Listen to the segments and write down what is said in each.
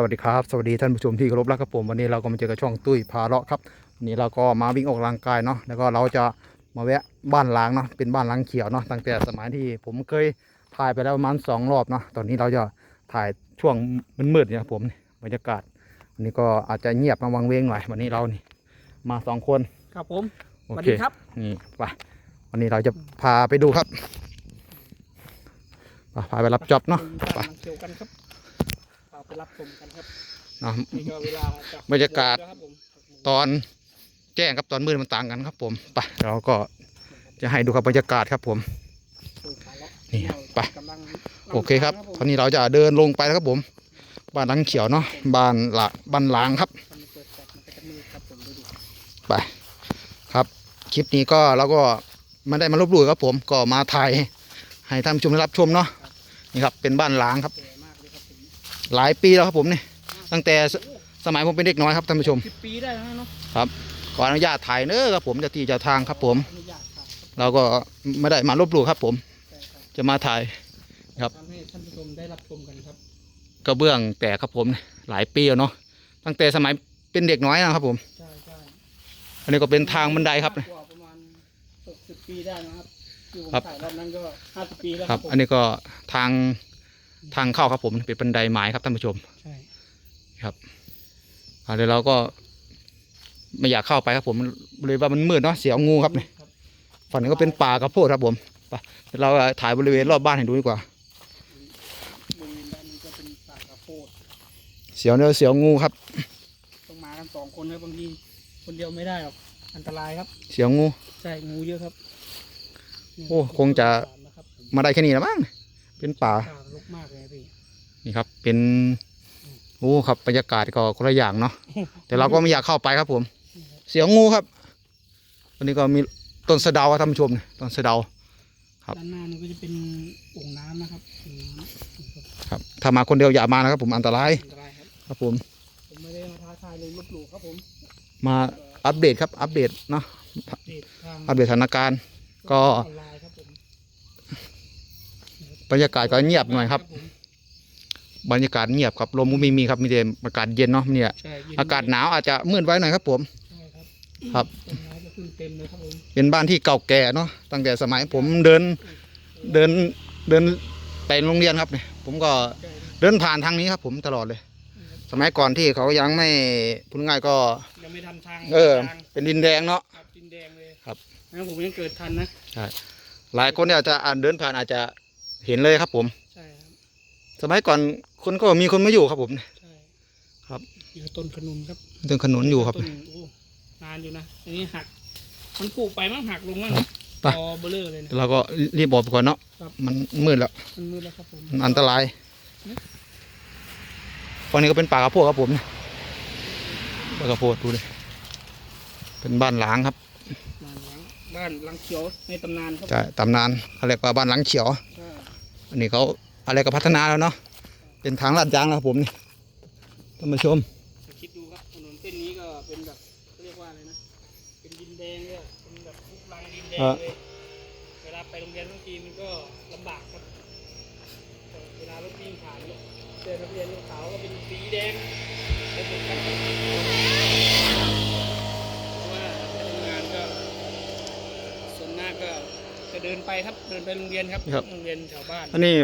สวัสดีครับ สวัสดีท่านผู้ชมที่เคารพรักครับผมวันนี้เราก็มาเจอกับช่องตุ้ยพาเลาะครับวันนี้เราก็มาวิ่งออกกำลังกายเนาะแล้วก็เราจะมาแวะบ้านล้างเนาะเป็นบ้านล้างเขียวเนาะตั้งแต่สมัยที่ผมเคยถ่ายไปแล้วประมาณสองรอบเนาะตอนนี้เราจะถ่ายช่วงมืดๆเนี่ยครับผมบรรยากาศวันนี้ก็อาจจะเงียบมาวังเวงหน่อยวันนี้เรานี่มาสองคนครับผมโอสวัสเคดีครับนี่ไปวันนี้เราจะพาไปดูครับไปพาไปรับจ็อบเนาะไปไป เกี่ยวกันครับเอาไปรับชมกันครับเนาะนี่ก็เวลาจะบรรยากาศแล้วครับผมตอนแจ้งกับตอนมืดมันต่างกันครับ ผมไปเราก็จะให้ดูครับบรรยากาศครับผมตุ้ยพาเลาะนี่ไป กำลังโอเคครับผมตอนนี้เราจะเดินลงไปแล้วครับผม บ้านหลังเขียวเนาะบ้านละบ้านล้างครับมันเปิดแฟลชมันก็จะมืดครับผมดูดิไปครับ คลิปนี้ก็เราก็ไม่ได้มาลบหลู่ครับผมก็มาถ่ายให้ท่านผู้ชมได้รับชมเนาะนี่ครับเป็นบ้านล้างครับสวย หลายปีแล้วครับผมนี่ตั้งแต่สสมัยผมเป็นเด็กน้อยครับท่านผู้ชมสิบปีได้แล้วนะเนาะขออนุญาตถ่ายเนอะครับผมเจะที่เจะทางครับผมอนุญาตครับเราก็ไม่ได้มาลบหลู่ครับผมใช่ครับจะมาถ่ายครับทำให้ท่านผู้ชมได้รับชมกันครับกระเบื้องแตกครับผมหลายปีแล้วเนาะตั้งแต่สมัยเป็นเด็กน้อยนะครับผมใช่ใช่อันนี้ก็เป็นทางบันไดครับมากกว่าประมาณหกสิบปีได้นะครับที่ผมครับถ่ายรอบนั้นก็ห้าสิบปีแล้วครับผมอันนี้ก็ทาง ทางเข้าครับผมเป็นบันไดไม้ครับท่านผู้ชมใช่อ่าเดี๋ยวเราก็ไม่อยากเข้าไปครับผมเลยว่ามันมืดเนาะเสียวงูครับเนี่ยครับฝั่งนี้ก็เป็นป่ากระโพดครับผมไปเดี๋ยวเราถ่ายบริเวณรอบบ้านให้ดูดีกว่าบริเวณด้านนี้ก็เป็นป่ากระโพดเสียวเนื้อเสียวงูครับต้องมากันสองคนครับบางทีคนเดียวไม่ได้หรอกอันตรายครับ เสียวงูใช่งูเยอะครับ โอ้คงจะนะครับผมมาได้แค่นี้แล้วมั้ง เป็นป่าป่าลุกมากเลยพี่นี่ครับ เป็นโอ้ครับบรรยากาศก็คนละอย่างเนาะแต่เราก็ไม่อยากเข้าไปครับผม เสียวงูครับวันนี้ก็มีต้นสะเดาครับท่านผู้ชมเนี่ยต้นสะเดาครับด้านหน้านี่ก็จะเป็นโอ่งน้ำนะครับโอ่งน้ำครับถ้ามาคนเดียวอย่ามานะครับ ผมอันตรายอันตรายครับครับผมผมไม่ได้มาท้าทายเลยลบหลู่ครับผมมาอัปเดตครับอัปเดตเนาะเดตทางอัปเดตสถานการณ์ก็ออนไลน์ครั บผมบรรยากาศก็เงียบหน่อยครับผมบรรยากาศเงียบครับลมก็ไม่มีครับมีแต่อากาศเย็นเนาะเนี่ย ใช่เย็นอากาศหนาวอาจจะมืดไว้หน่อยครับ ผม ใช่ครับครับ ต้นไม้ก็ขึ้นเต็มเลยครับผมเป็นบ้านที่เก่าแก่เนาะตั้งแต่สมัยผมเดินเดินเดินไปโรงเรียนครับเนี่ยผมก็ใช่เดินผ่านทางนี้ครับ ผมตลอดเลย สมัยก่อนที่เขายังไม่พูดง่ายก็ ยังไม่ทันทางเออ ทางเป็นดินแดงเนาะ ครับดินแดงเลยครับงั้นผมยังเกิดทันนะ หลายคนเนี่ยอาจจะอ่านเดินผ่านอาจจะ เห็นเลยครับผม ใช่ครับสมัยก่อนคนก็มีคนไม่อยู่ครับผม ใช่ครับอยู่ต้นขนุนครับต้นขนุนอยู่ครับ ต้นโอ้นานอยู่นะอันนี้หัก มันปลูกไปมั้งหักลงมั้งครับไป ตอเบลเลอร์เลยนะ เราก็รีบบอกไปก่อนเนาะครับ มันมืดแล้วมันมืดแล้วครับผม มันอันตรายฝั่งนี้ก็เป็นป่ากระโพดครับผมป่ากระโพดดูเลยเป็นบ้านล้างครับบ้านหลังบ้านหลังเขียวในตำนานครับ จะตำนานเขาเรียกว่าบ้านหลังเขียว ใช่ อันนี้เขาอะไรก็พัฒนาแล้วเนาะเป็นทางลาดยางแล้วครับผมนี่ท่านผู้ชมแต่คิดดูครับถนนเส้นนี้ก็เป็นแบบเขาเรียกว่าอะไรนะเป็นดินแดงเลยอะเป็นแบบลูกรังดินแดงเลยเวลาไปโรงเรียนบางทีมันก็ลำบากครับเวลารถวิ่งผ่านเนี่ยเจอนักเรียนลูกขาวก็เป็นสีแดงเป็นเหมือนกันเพราะว่าไปทำงานก็ส่วนมากก็ จะเดินไปครับเดินไปโรงเรียนครับครับ โรงเรียนแถวบ้านอันนี้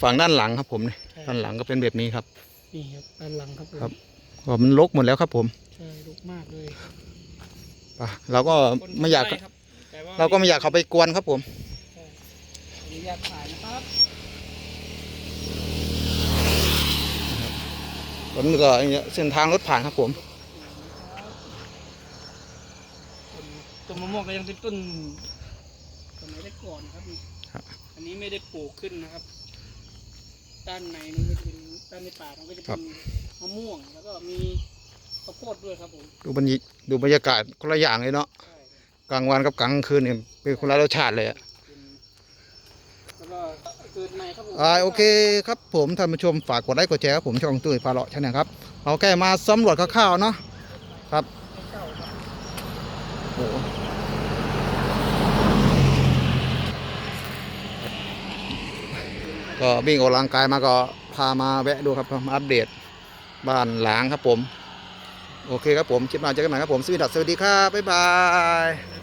ฝั่งด้านหลังครับผมนี่ใช่ด้านหลังก็เป็นแบบนี้ครับ นี่ครับด้านหลังครับผมครับ ก็มันรกหมดแล้วครับผมใช่ลุกมากเลยไปเราก็ไม่อยากคนใกล้ครับแต่ว่เราก็ไม่อยากเข้าไปกวนครับผม ใช่อนุญาตถ่ายนะครับผมก็อย่างเงี้ยเส้นทางรถผ่านครับผม ต้นมะม่วงก็ยังเป็นต้น สมัยได้ก่อนครับนี่ครับ อันนี้ไม่ได้ปลูกขึ้นนะครับ ด้านในนู้นก็จะเป็นด้านในป่ามันก็จะเป็นมะม่วง แล้วก็มีข้าวโพดด้วยครับผมดูบรรยดูบรรยากาศคนละอย่างเลยเนาะใช่ครับกลางวันกับกลางคืนเนี่ยเป็นคนละรสชาติเลยอะ เป็นแล้วก็เกิดใหม่ครับผม อ่าโอเคครับผมท่านผู้ชมฝากกดไลค์กดแชร์ครับผมช่องตุ้ยพาเลาะชาแนลครับเราแค่มาสำรวจคร่าวๆเนาะครับเก่าครับโอ้โห ก็วิ่งออกกำลังกายมาก็พามาแวะดูครับมาอัปเดตบ้านหลังครับผม โอเคครับผมคลิปหน้าเจอกันใหม่ครับผมสวัสดีครับบ๊ายบาย